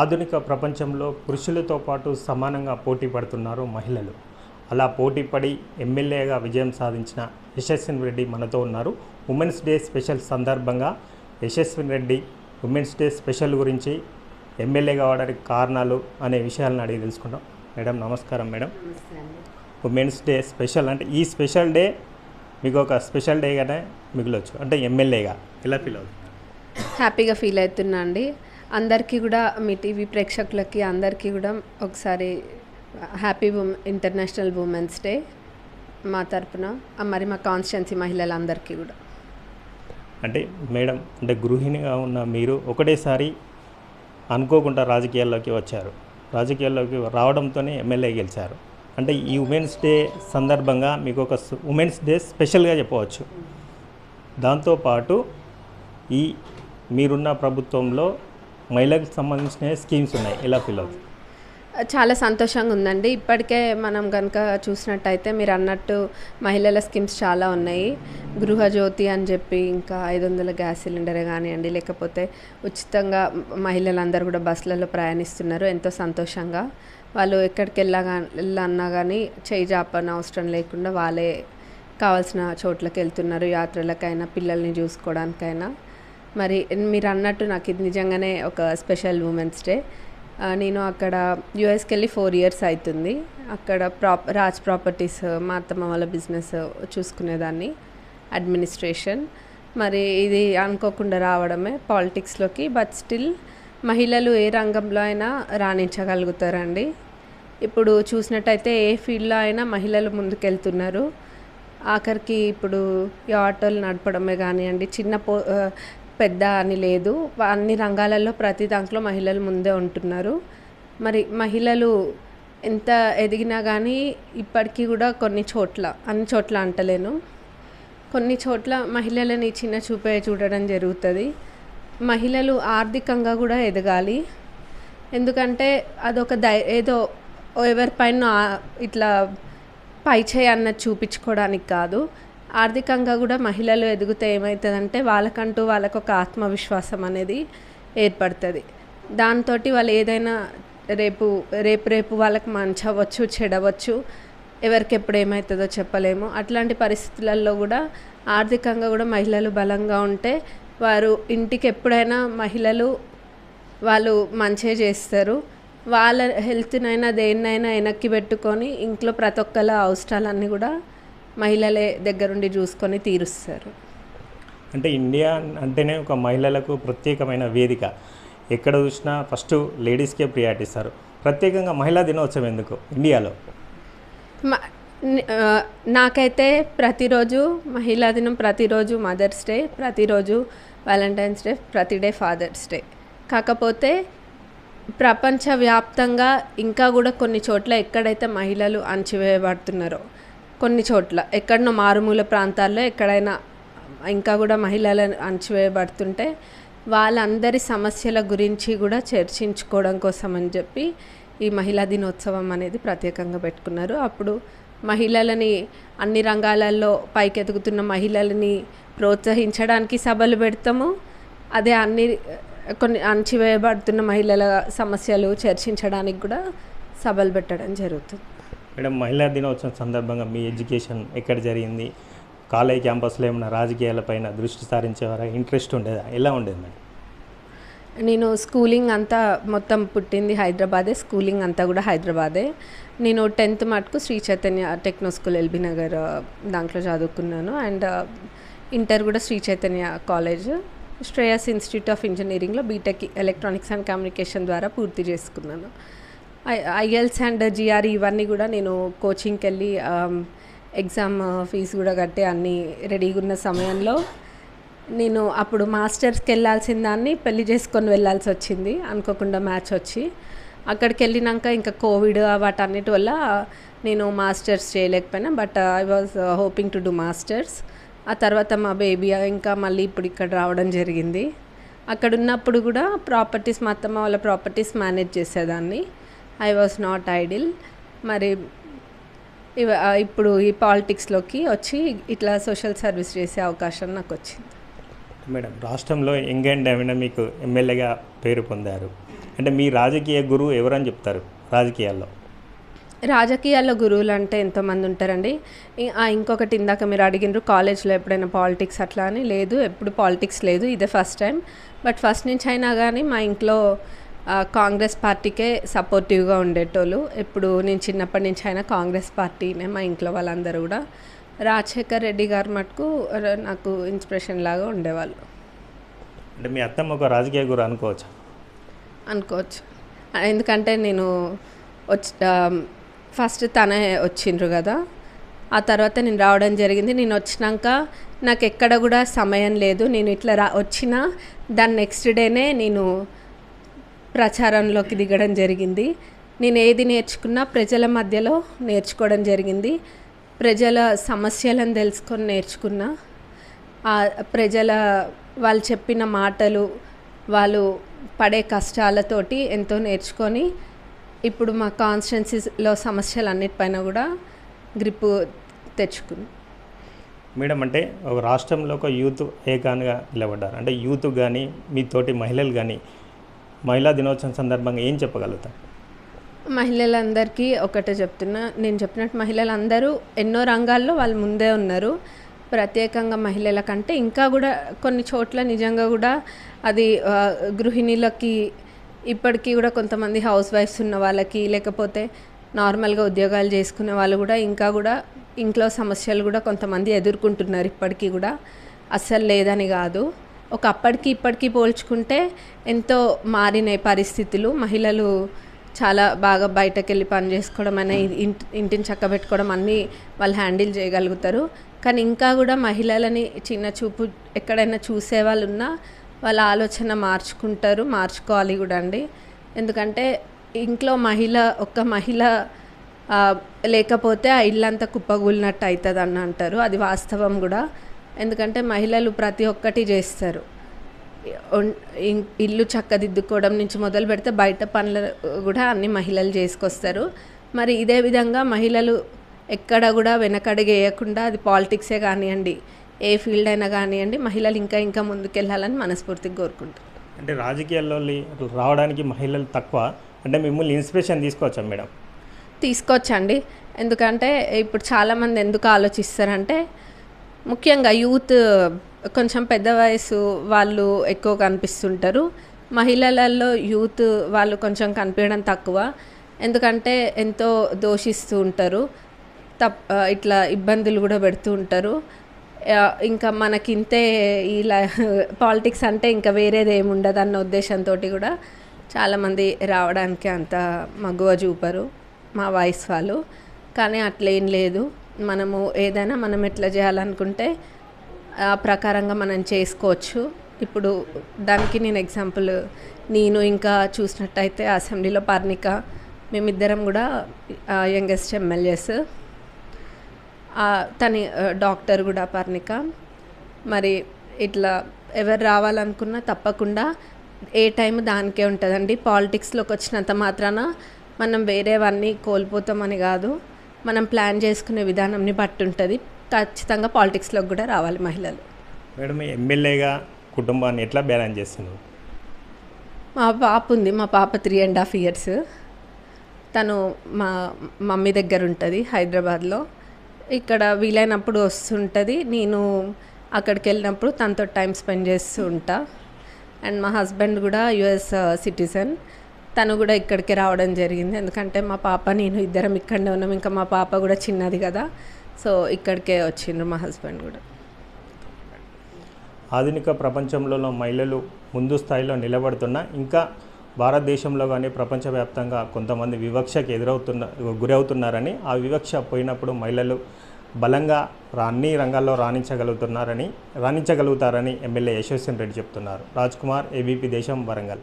ఆధునిక ప్రపంచంలో పురుషులతో పాటు సమానంగా పోటీ పడుతున్నారు మహిళలు. అలా పోటీ పడి ఎమ్మెల్యేగా విజయం సాధించిన యశస్విని రెడ్డి మనతో ఉన్నారు. ఉమెన్స్ డే స్పెషల్ సందర్భంగా Yashaswini Reddy women's day special గురించి ఎమ్మెల్యే కావడానికి కారణాలు అనే విషయాలను అడిగి తెలుసుకుంటాం మేడం నమస్కారం మేడం. ఉమెన్స్ డే స్పెషల్ అంటే ఈ స్పెషల్ డే మీకు ఒక స్పెషల్ డేగానే మిగిలొచ్చు. అంటే ఎమ్మెల్యేగా ఎలా ఫీల్ అవుతుంది? హ్యాపీగా ఫీల్ అవుతున్నా అండి. అందరికీ కూడా మీ టీవీ ప్రేక్షకులకి అందరికీ కూడా ఒకసారి హ్యాపీ ఉమె ఇంటర్నేషనల్ ఉమెన్స్ డే మా తరపున మరి మా కాన్స్టిట్యున్సీ మహిళలందరికీ కూడా. అంటే మేడం అంటే గృహిణిగా ఉన్న మీరు ఒకటేసారి అనుకోకుండా రాజకీయాల్లోకి వచ్చారు. రాజకీయాల్లోకి రావడంతోనే ఎమ్మెల్యే గెలిచారు. అంటే ఈ ఉమెన్స్ డే సందర్భంగా మీకు ఒక ఉమెన్స్ డే స్పెషల్గా చెప్పవచ్చు. దాంతోపాటు ఈ మీరున్న ప్రభుత్వంలో మహిళలకు సంబంధించిన స్కీమ్స్ ఉన్నాయి. ఎలా ఫీల్ అవుతుంది చాలా సంతోషంగా ఉందండి. ఇప్పటికే మనం కనుక చూసినట్టయితే మీరు అన్నట్టు మహిళల స్కీమ్స్ చాలా ఉన్నాయి. గృహజ్యోతి అని చెప్పి ఇంకా ఐదు వందల గ్యాస్ సిలిండర్ కానివ్వండి లేకపోతే ఉచితంగా మహిళలందరూ కూడా బస్సులలో ప్రయాణిస్తున్నారు. ఎంతో సంతోషంగా. వాళ్ళు ఎక్కడికి వెళ్ళగా వెళ్ళన్నా కానీ చేయి జాపని అవసరం లేకుండా వాళ్ళే కావాల్సిన చోట్లకి వెళ్తున్నారు. యాత్రలకైనా పిల్లల్ని చూసుకోవడానికైనా. మరి మీరు అన్నట్టు నాకు ఇది నిజంగానే ఒక స్పెషల్ ఉమెన్స్ డే. నేను అక్కడ యుఎస్కి వెళ్ళి ఫోర్ ఇయర్స్ అవుతుంది అక్కడ ప్రాప్ రాజ్ ప్రాపర్టీస్ మా అత్తమ్మ వాళ్ళ బిజినెస్ చూసుకునేదాన్ని అడ్మినిస్ట్రేషన్. మరి ఇది అనుకోకుండా రావడమే పాలిటిక్స్లోకి బట్ స్టిల్ మహిళలు ఏ రంగంలో అయినా రాణించగలుగుతారండి. ఇప్పుడు చూసినట్టయితే ఏ ఫీల్డ్లో అయినా మహిళలు ముందుకెళ్తున్నారు. ఆఖరికి ఇప్పుడు ఈ ఆటోలు నడపడమే కానివ్వండి చిన్న పో పెద్ద అని లేదు. అన్ని రంగాలలో ప్రతి దాంట్లో మహిళలు ముందే ఉంటున్నారు. మరి మహిళలు ఎంత ఎదిగినా కానీ ఇప్పటికీ కూడా కొన్ని చోట్ల అన్ని చోట్ల అంటలేను. కొన్ని చోట్ల మహిళలని చిన్న చూపే చూడడం జరుగుతుంది. మహిళలు ఆర్థికంగా కూడా ఎదగాలి. ఎందుకంటే అదొక దై ఏదో ఎవరిపైన ఇట్లా పై చేయి అన్నది చూపించుకోవడానికి కాదు. ఆర్థికంగా కూడా మహిళలు ఎదిగితే ఏమవుతుందంటే వాళ్ళకంటూ వాళ్ళకు ఒక ఆత్మవిశ్వాసం అనేది ఏర్పడుతుంది. దాంతో వాళ్ళు ఏదైనా రేపు రేపు రేపు వాళ్ళకి మంచి అవ్వచ్చు చెడవచ్చు ఎవరికి ఎప్పుడు ఏమవుతుందో చెప్పలేము. అట్లాంటి పరిస్థితులలో కూడా ఆర్థికంగా కూడా మహిళలు బలంగా ఉంటే వారు ఇంటికి ఎప్పుడైనా మహిళలు వాళ్ళు మంచిగా చేస్తారు. వాళ్ళ హెల్త్నైనా దేన్నైనా వెనక్కి పెట్టుకొని ఇంట్లో ప్రతి ఒక్కళ్ళ అవసరాలన్నీ కూడా మహిళలే దగ్గరుండి చూసుకొని తీరుస్తారు. అంటే ఇండియా అంటేనే ఒక మహిళలకు ప్రత్యేకమైన వేదిక. ఎక్కడ చూసినా ఫస్ట్ లేడీస్కే ప్రియారిటీ ఇస్తారు ప్రత్యేకంగా మహిళా దినోత్సవం ఎందుకు? ఇండియాలో. నాకైతే ప్రతిరోజు మహిళా దినం ప్రతిరోజు మదర్స్ డే ప్రతిరోజు వ్యాలంటైన్స్ డే ప్రతి డే ఫాదర్స్ డే. కాకపోతే ప్రపంచవ్యాప్తంగా ఇంకా కూడా కొన్ని చోట్ల ఎక్కడైతే మహిళలు అణచివేయబడుతున్నారో కొన్ని చోట్ల. ఎక్కడనో మారుమూల ప్రాంతాల్లో ఎక్కడైనా ఇంకా కూడా మహిళలు అణచివేయబడుతుంటే వాళ్ళందరి సమస్యల గురించి కూడా చర్చించుకోవడం కోసం అని చెప్పి ఈ మహిళా దినోత్సవం అనేది ప్రత్యేకంగా పెట్టుకున్నారు. అప్పుడు మహిళలని అన్ని రంగాలలో పైకెదుగుతున్న మహిళలని ప్రోత్సహించడానికి సభలు పెడతాము. అదే అన్ని కొన్ని అణచివేయబడుతున్న మహిళల సమస్యలు చర్చించడానికి కూడా సభలు పెట్టడం జరుగుతుంది. మేడం మహిళా దినోత్సవం సందర్భంగా మీ ఎడ్యుకేషన్ ఎక్కడ జరిగింది? కాలేజ్ క్యాంపస్లో ఏమైనా రాజకీయాలపైన దృష్టి సారించేవారా? ఇంట్రెస్ట్ ఉండేదా? ఎలా ఉండేది మేడం? నేను స్కూలింగ్ అంతా మొత్తం పుట్టింది హైదరాబాదే స్కూలింగ్ అంతా కూడా హైదరాబాదే. నేను టెన్త్ మటుకు Sri Chaitanya techno school LB Nagar దాంట్లో చదువుకున్నాను. అండ్ ఇంటర్ కూడా Sri Chaitanya college. Shreyas institute of ఇంజనీరింగ్లో బీటెక్ ఎలక్ట్రానిక్స్ అండ్ కమ్యూనికేషన్ ద్వారా పూర్తి చేసుకున్నాను. ఐఎల్స్ అండ్ జిఆర్ఈ ఇవన్నీ కూడా నేను కోచింగ్కి వెళ్ళి ఎగ్జామ్ ఫీజు కూడా కట్టి అన్నీ రెడీగా ఉన్న సమయంలో నేను అప్పుడు మాస్టర్స్కి వెళ్ళాల్సిన దాన్ని పెళ్ళి చేసుకొని వెళ్ళాల్సి వచ్చింది. అనుకోకుండా మ్యాచ్ వచ్చి. అక్కడికి వెళ్ళినాక ఇంకా కోవిడ్ వాటన్నిటి వల్ల నేను మాస్టర్స్ చేయలేకపోయినా. But I was hoping to do masters ఆ తర్వాత మా బేబీ uh, ఇంకా మళ్ళీ ఇప్పుడు ఇక్కడ రావడం జరిగింది. అక్కడ ఉన్నప్పుడు కూడా ప్రాపర్టీస్ మా అత్తమ్మ వాళ్ళ ప్రాపర్టీస్ మేనేజ్ చేసేదాన్ని. ఐ వాజ్ నాట్ ఐడిల్ మరి ఇవ- ఇప్పుడు ఈ పాలిటిక్స్లోకి వచ్చి ఇట్లా సోషల్ సర్వీస్ చేసే అవకాశం నాకు వచ్చింది. మేడం రాష్ట్రంలో యంగ్ అండ్ డైనమిక్ ఎమ్మెల్యేగా పేరు పొందారు. అంటే మీ రాజకీయ గురువు ఎవరని చెప్తారు రాజకీయాల్లో? రాజకీయాల్లో గురువులు అంటే ఎంతోమంది ఉంటారండి. ఇంకొకటి ఇందాక మీరు అడిగినారు కాలేజ్లో ఎప్పుడైనా పాలిటిక్స్ అట్లా అని? లేదు ఎప్పుడు పాలిటిక్స్ లేదు ఇదే ఫస్ట్ టైం. బట్ ఫస్ట్ నుంచి అయినా కానీ మా ఇంట్లో కాంగ్రెస్ పార్టీకే సపోర్టివ్గా ఉండేటోళ్ళు. ఇప్పుడు నేను చిన్నప్పటి నుంచి అయినా కాంగ్రెస్ పార్టీనే మా ఇంట్లో వాళ్ళందరూ కూడా. రాజశేఖర్ రెడ్డి గారు మటుకు నాకు ఇన్స్పిరేషన్ లాగా ఉండేవాళ్ళు. అంటే మీ అత్తమ్మ ఒక రాజకీయ గురువు అనుకోవచ్చు? అనుకోవచ్చు. ఎందుకంటే నేను వచ్చి ఫస్ట్ తనే వచ్చిండ్రు కదా. ఆ తర్వాత నేను రావడం జరిగింది. నేను వచ్చినాక నాకు ఎక్కడ కూడా సమయం లేదు. నేను ఇట్లా రా వచ్చిన దాని నెక్స్ట్ డేనే నేను ప్రచారంలోకి దిగడం జరిగింది. నేను ఏది నేర్చుకున్నా ప్రజల మధ్యలో నేర్చుకోవడం జరిగింది. ప్రజల సమస్యలను తెలుసుకొని నేర్చుకున్నా ఆ ప్రజల వాళ్ళు చెప్పిన మాటలు వాళ్ళు పడే కష్టాలతోటి ఎంతో నేర్చుకొని ఇప్పుడు మా కాన్స్టెన్సీలో సమస్యలు అన్నిటిపైన కూడా గ్రిప్ తెచ్చుకుంది మేడం అంటే ఒక రాష్ట్రంలో ఒక యూత్ ఏకాన్గా నిలబడ్డారు. అంటే యూత్ కానీ మీతోటి మహిళలు కానీ మహిళా దినోత్సవం సందర్భంగా ఏం చెప్పగలుగుతారు? మహిళలందరికీ ఒకటే చెప్తున్నా. నేను చెప్పినట్టు మహిళలందరూ ఎన్నో రంగాల్లో వాళ్ళు ముందే ఉన్నారు. ప్రత్యేకంగా మహిళల కంటే ఇంకా కూడా కొన్ని చోట్ల నిజంగా కూడా అది గృహిణులకి ఇప్పటికీ కూడా కొంతమంది హౌస్ వైఫ్స్ ఉన్న వాళ్ళకి లేకపోతే నార్మల్గా ఉద్యోగాలు చేసుకునే వాళ్ళు కూడా ఇంకా కూడా ఇంట్లో సమస్యలు కూడా కొంతమంది ఎదుర్కొంటున్నారు ఇప్పటికీ కూడా. అస్సలు లేదని కాదు. ఒక అప్పటికి ఇప్పటికీ పోల్చుకుంటే ఎంతో మారినాయి పరిస్థితులు. మహిళలు చాలా బాగా బయటకు వెళ్ళి పని చేసుకోవడం అనే ఇంటి ఇంటిని చక్కబెట్టుకోవడం అన్నీ వాళ్ళు హ్యాండిల్ చేయగలుగుతారు. కానీ ఇంకా కూడా మహిళలని చిన్న చూపు ఎక్కడైనా చూసే వాళ్ళు ఉన్నా వాళ్ళ ఆలోచన మార్చుకుంటారు. మార్చుకోవాలి కూడా అండి. ఎందుకంటే ఇంట్లో మహిళ ఒక్క మహిళ లేకపోతే ఆ ఇల్లంతా కుప్పగూలినట్టు అవుతుంది అని అంటారు. అది వాస్తవం కూడా. ఎందుకంటే మహిళలు ప్రతి ఒక్కటి చేస్తారు. ఇల్లు చక్కదిద్దుకోవడం నుంచి మొదలు పెడితే బయట పనులు కూడా అన్ని మహిళలు చేసుకొస్తారు. మరి ఇదే విధంగా మహిళలు ఎక్కడ కూడా వెనకడుగు వేయకుండా అది పాలిటిక్సే కానివ్వండి ఏ ఫీల్డ్ అయినా కానివ్వండి మహిళలు ఇంకా ఇంకా ముందుకెళ్ళాలని మనస్ఫూర్తిగా కోరుకుంటారు అంటే రాజకీయాల్లో రావడానికి మహిళలు తక్కువ అంటే మిమ్మల్ని ఇన్స్పిరేషన్ తీసుకోవచ్చా మేడం? తీసుకోవచ్చండి. ఎందుకంటే ఇప్పుడు చాలామంది ఎందుకు ఆలోచిస్తారంటే ముఖ్యంగా యూత్ కొంచెం పెద్ద వయసు వాళ్ళు ఎక్కువ కనిపిస్తుంటారు మహిళలలో యూత్ వాళ్ళు కొంచెం కనిపించడం తక్కువ. ఎందుకంటే ఎంతో దోషిస్తూ ఉంటారు. తప్ ఇట్లా ఇబ్బందులు కూడా పెడుతూ ఉంటారు. ఇంకా ఇంకా మనకింతే ఇలా పాలిటిక్స్ అంటే ఇంకా వేరేది ఏమి ఉండదు అన్న ఉద్దేశంతో కూడా చాలామంది రావడానికి అంత మగువ చూపరు మా వయసు వాళ్ళు. కానీ అట్లేం లేదు. మనము ఏదైనా మనం ఎట్లా చేయాలనుకుంటే ఆ ప్రకారంగా మనం చేసుకోవచ్చు. ఇప్పుడు దానికి నేను ఎగ్జాంపుల్ నేను ఇంకా చూసినట్టయితే అసెంబ్లీలో పర్ణిక మేమిద్దరం కూడా యంగెస్ట్ ఎమ్మెల్యేస్. తని డాక్టర్ కూడా పర్ణిక మరి ఇట్లా ఎవరు రావాలనుకున్నా తప్పకుండా ఏ టైం దానికే ఉంటుందండి. పాలిటిక్స్లోకి వచ్చినంత మాత్రాన మనం వేరేవన్నీ కోల్పోతామని కాదు. మనం ప్లాన్ చేసుకునే విధానంని బట్టి ఉంటుంది. ఖచ్చితంగా పాలిటిక్స్లోకి కూడా రావాలి మహిళలు. మేడం ఎమ్మెల్యేగా కుటుంబాన్ని ఎట్లా బ్యాలెన్స్ చేస్తున్నారు? మా పాప ఉంది. మా పాప త్రీ అండ్ హాఫ్ ఇయర్స్ తను మా మమ్మీ దగ్గర ఉంటుంది హైదరాబాద్లో. ఇక్కడ వీలైనప్పుడు వస్తుంటుంది. నేను అక్కడికి వెళ్ళినప్పుడు తనతో టైం స్పెండ్ చేస్తూ ఉంటా. అండ్ మా హస్బెండ్ కూడా యుఎస్ సిటిజన్ తను కూడా ఇక్కడికి రావడం జరిగింది. ఎందుకంటే మా పాప నేను ఇద్దరం ఇక్కడనే ఉన్నాం. ఇంకా మా పాప కూడా చిన్నది కదా. సో ఇక్కడికే వచ్చిండ్రు మా హస్బెండ్ కూడా. ఆధునిక ప్రపంచంలో మహిళలు ముందు స్థాయిలో నిలబడుతున్న ఇంకా భారతదేశంలో కానీ ప్రపంచవ్యాప్తంగా కొంతమంది వివక్షకు ఎదురవుతున్న గురవుతున్నారని ఆ వివక్ష పోయినప్పుడు మహిళలు బలంగా రా- అన్ని రంగాల్లో రాణించగలుగుతున్నారని రాణించగలుగుతారని ఎమ్మెల్యే యశస్విన్ రెడ్డి చెప్తున్నారు. రాజ్ కుమార్ ఏబీపీ దేశం వరంగల్.